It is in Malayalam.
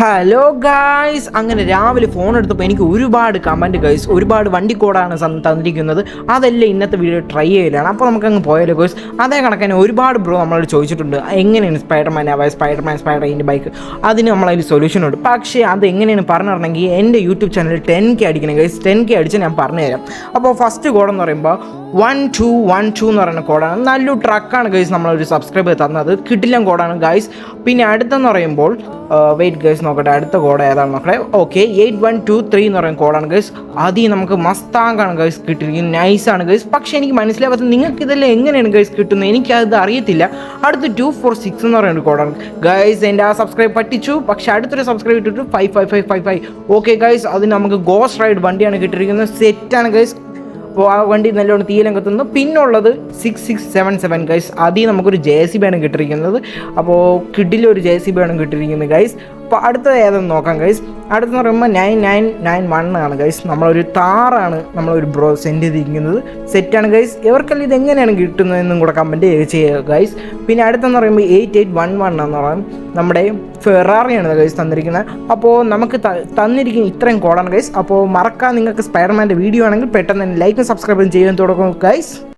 ഹലോ ഗായ്സ് അങ്ങനെ രാവിലെ ഫോൺ എടുത്തപ്പോൾ എനിക്ക് ഒരുപാട് കമന്റ് ഗൈസ് ഒരുപാട് വണ്ടി കോഡാണ് തന്നിരിക്കുന്നത്. അതെല്ലാം ഇന്നത്തെ വീഡിയോ ട്രൈ ചെയ്യലാണ്. അപ്പോൾ നമുക്ക് നമുക്കങ്ങ് പോയാലോ ഗൈസ് അതേ കണക്കിന് ഒരുപാട് ബ്രോ നമ്മളോട് ചോദിച്ചിട്ടുണ്ട്. എങ്ങനെയാണ് സ്പൈഡർമാൻ ആവാൻ സ്പൈഡർമാൻ സ്പൈഡറിന്റെ ബൈക്ക് അതിന് നമ്മളതിൽ സൊല്യൂഷൻ ഉണ്ട്. പക്ഷേ അത് എങ്ങനെയാണ് പറഞ്ഞു തരണമെങ്കിൽ എന്റെ യൂട്യൂബ് ചാനൽ ടെൻ കെ അടിക്കണം ഗൈസ് ടെൻ കെ അടിച്ച് ഞാൻ പറഞ്ഞുതരാം. അപ്പോൾ ഫസ്റ്റ് കോഡെന്ന് പറയുമ്പോൾ വൺ ടു വൺ ടു എന്ന് പറയുന്ന കോഡാണ് നല്ലൊരു ട്രക്കാണ് ഗൈസ് നമ്മളൊരു സബ്സ്ക്രൈബ് തന്നത്. കിട്ടില്ല കോഡാണ് ഗൈസ് പിന്നെ അടുത്തെന്ന് പറയുമ്പോൾ വെയിറ്റ് ഗേഴ്സ് നോക്കട്ടെ അടുത്ത കോഡ് ഏതാണ് നോക്കട്ടെ okay eight one two three എന്ന് പറയുന്ന കോഡാണ് ഗേഴ്സ് അതിൽ നമുക്ക് മസ്താങ്കാണ് ഗേഴ്സ് കിട്ടിയിരിക്കുന്നത്. നൈസാണ് ഗേഴ്സ് പക്ഷേ എനിക്ക് മനസ്സിലാവാത്ത നിങ്ങൾക്ക് ഇതെല്ലാം എങ്ങനെയാണ് ഗേഴ്സ് കിട്ടുന്നത്? എനിക്കത് അറിയത്തില്ല. അടുത്ത് ടു ഫോർ സിക്സ് എന്ന് പറയുന്ന കോഡാണ് ഗേഴ്സ് എന്റെ ആ സബ്സ്ക്രൈബ് പറ്റിച്ചു. പക്ഷേ അടുത്തൊരു സബ്സ്ക്രൈബ് ഇട്ടിട്ട് five five five five five okay guys അത് നമുക്ക് ഗോസ് റൈഡ് വണ്ടിയാണ് കിട്ടിയിരിക്കുന്നത്. സെറ്റാണ് ആ വണ്ടി നല്ലോണം തീയിലും കത്തുന്നു. പിന്നുള്ളത് six six seven seven guys അതിൽ നമുക്കൊരു ജെ സി കിട്ടിയിരിക്കുന്നത്. അപ്പോൾ കിഡിലൊരു ജെ സി ആണ് കിട്ടിയിരിക്കുന്നത് ഗൈസ് അപ്പോൾ അടുത്തത് ഏതെന്ന് നോക്കാം ഗൈസ് അടുത്തെന്ന് പറയുമ്പോൾ നയൻ നയൻ നയൻ വൺ ആണ് ഗൈസ് നമ്മളൊരു താറാണ് നമ്മളൊരു ബ്രോ സെൻഡ് ചെയ്തിരിക്കുന്നത്. സെറ്റാണ് ഗൈസ് ഇവർക്കെല്ലാം ഇതെങ്ങനെയാണ് കിട്ടുന്നതെന്നും കൂടെ കമന്റ് ചെയ്യുക ഗൈസ് പിന്നെ അടുത്തെന്ന് പറയുമ്പോൾ എയ്റ്റ് എയ്റ്റ് വൺ വൺ എന്ന് പറയും. നമ്മുടെ ഫെറാറിയാണ് ഗൈസ് തന്നിരിക്കുന്നത്. അപ്പോൾ നമുക്ക് തന്നിരിക്കുന്ന ഇത്രയും കോഡാണ് ഗൈസ് അപ്പോൾ മറക്കാൻ നിങ്ങൾക്ക് സ്പൈഡർമാന്റെ വീഡിയോ ആണെങ്കിൽ പെട്ടെന്ന് തന്നെ ലൈക്കും സബ്സ്ക്രൈബും ചെയ്യാൻ തുടങ്ങും ഗൈസ്